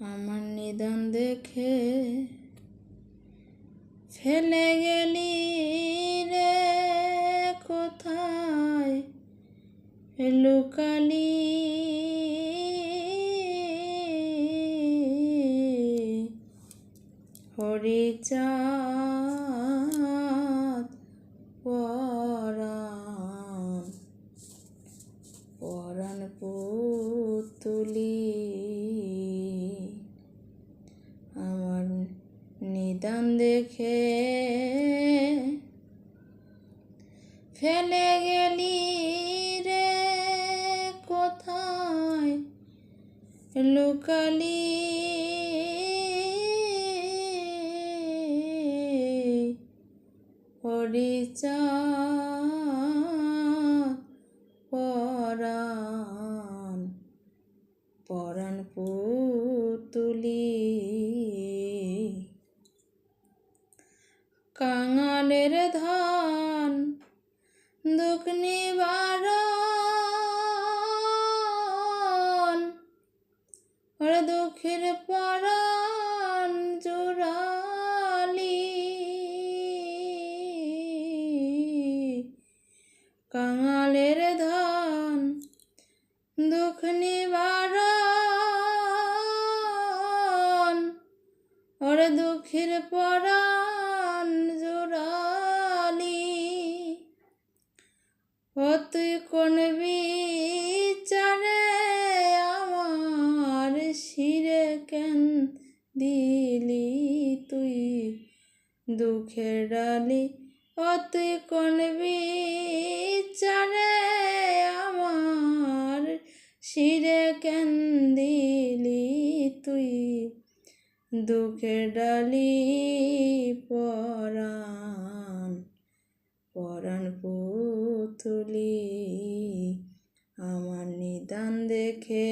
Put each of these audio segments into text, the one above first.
আমার নিদান দেখে ফেলে গেলি রে কোথায়? লুকালি হরিচাঁদ পরাণ পরাণ পুতুলি আমার নিদান দেখে ফেলে গেলি রে কোথায়? লুকালি হরিচাঁদ দুঃখ নিবারণ ওর দুঃখের পরাণ জোড়ালি কাঙালের ধান দুঃখ নিবারণ দিলি তুই দুঃখের ডালি ও তুই কোন বিচারে আমার শিরে কেন দিলি তুই? দুঃখের ডালি পরাণ পরাণ পুতুলি, আমার নিদান দেখে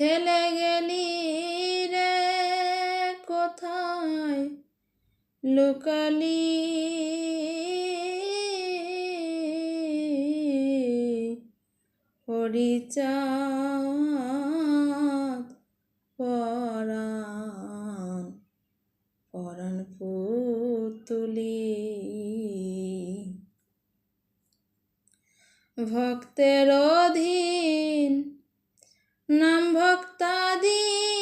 ফেলে গেলি রে কোথায়? লুকালি হরিচাঁদ পরাণ পরাণ পুতুলি। ভক্তের অধীন नाम भक्तादि।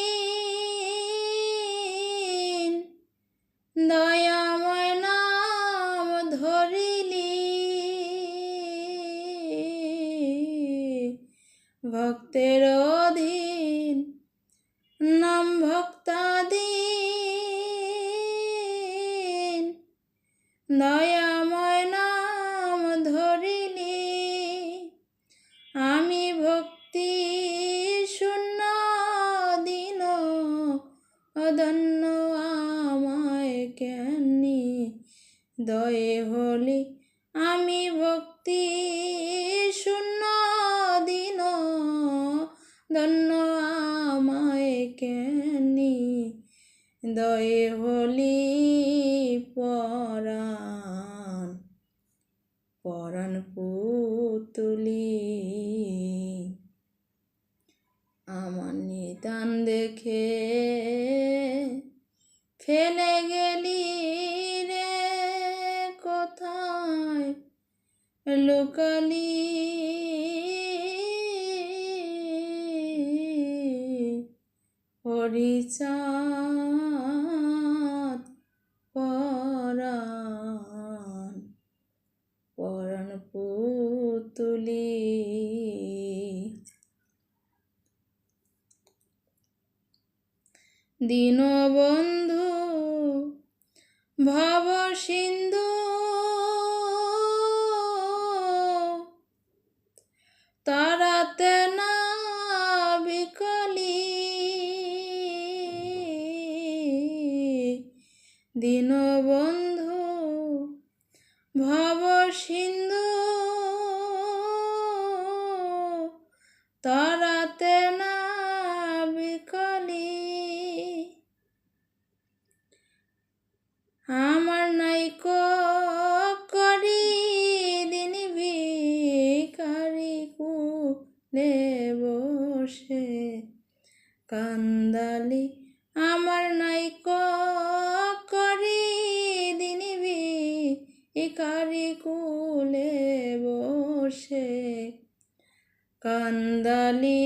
নিদান দেখে ফেলে গেলি রে কোথায় লুকালি? হরিচাঁদ পরাণ পরাণ পুতুলি দীনবন্ধু ভব সিন্ধু। তারাতে না বিকলি। দীনবন্ধু ভব সিন্ধু। কুলে বসে কান্দালি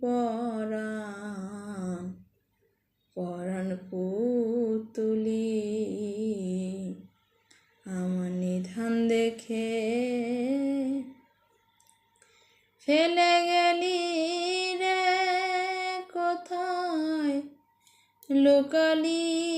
পরাণ পরাণ পুতুলি আমার নিধান দেখে ফেলে গেলি রে কোথায়? লোকালি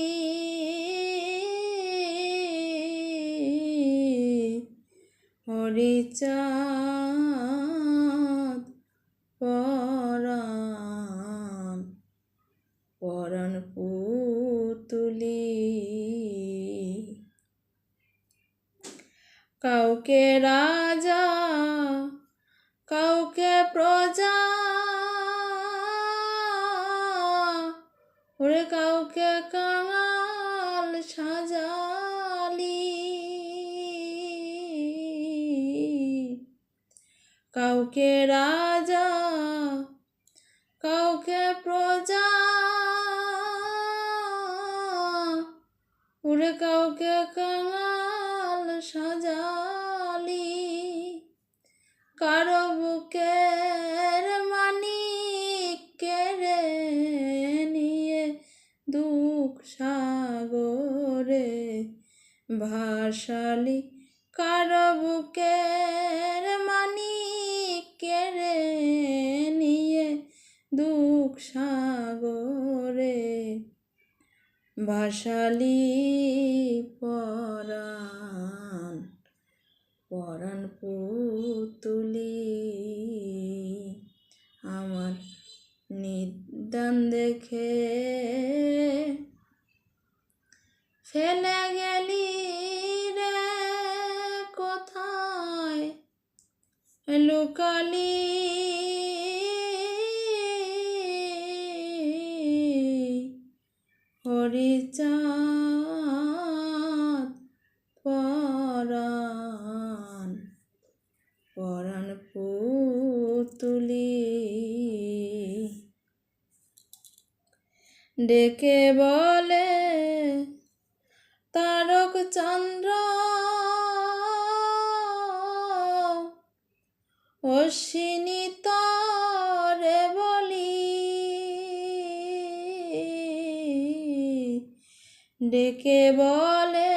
কাউকে কাঙাল সাজালি। কাউকে রাজা কাউকে প্রজা ওরে কাউকে কাঙাল সাজালি। কারও বুকের ভাসালি মানিক কেড়ে নিয়ে দুঃখ সাগরে। ভাসালি পরাণ পরাণ পুতুলি আমার নিদান দেখে ফেলে গেলি রে কোথায়? লুকালি হরিচাঁদ পরাণ পরাণ পুতুলি। ডেকে বলে চন্দ্র। অশ্বিনী তরে বলি ডেকে বলে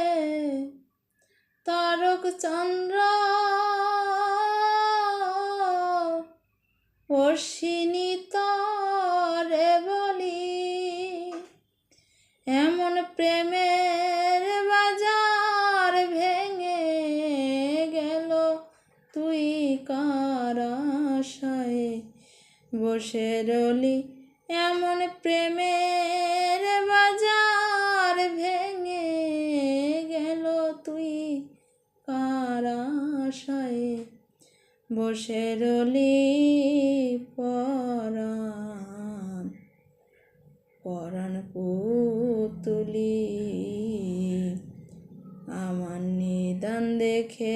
তারক চন্দ্র অশ্বিনী তরে বলি এমন প্রেমের বসে রলি এমন প্রেমের বাজার ভেঙে গেল তুই কারাশায় বসে রলি পরাণ পরাণ পুতুলি। আমার নিদান দেখে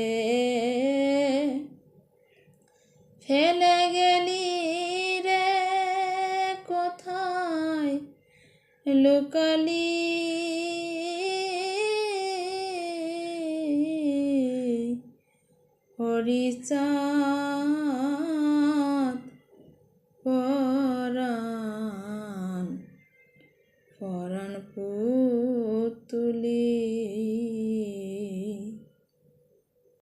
হরিচাঁদ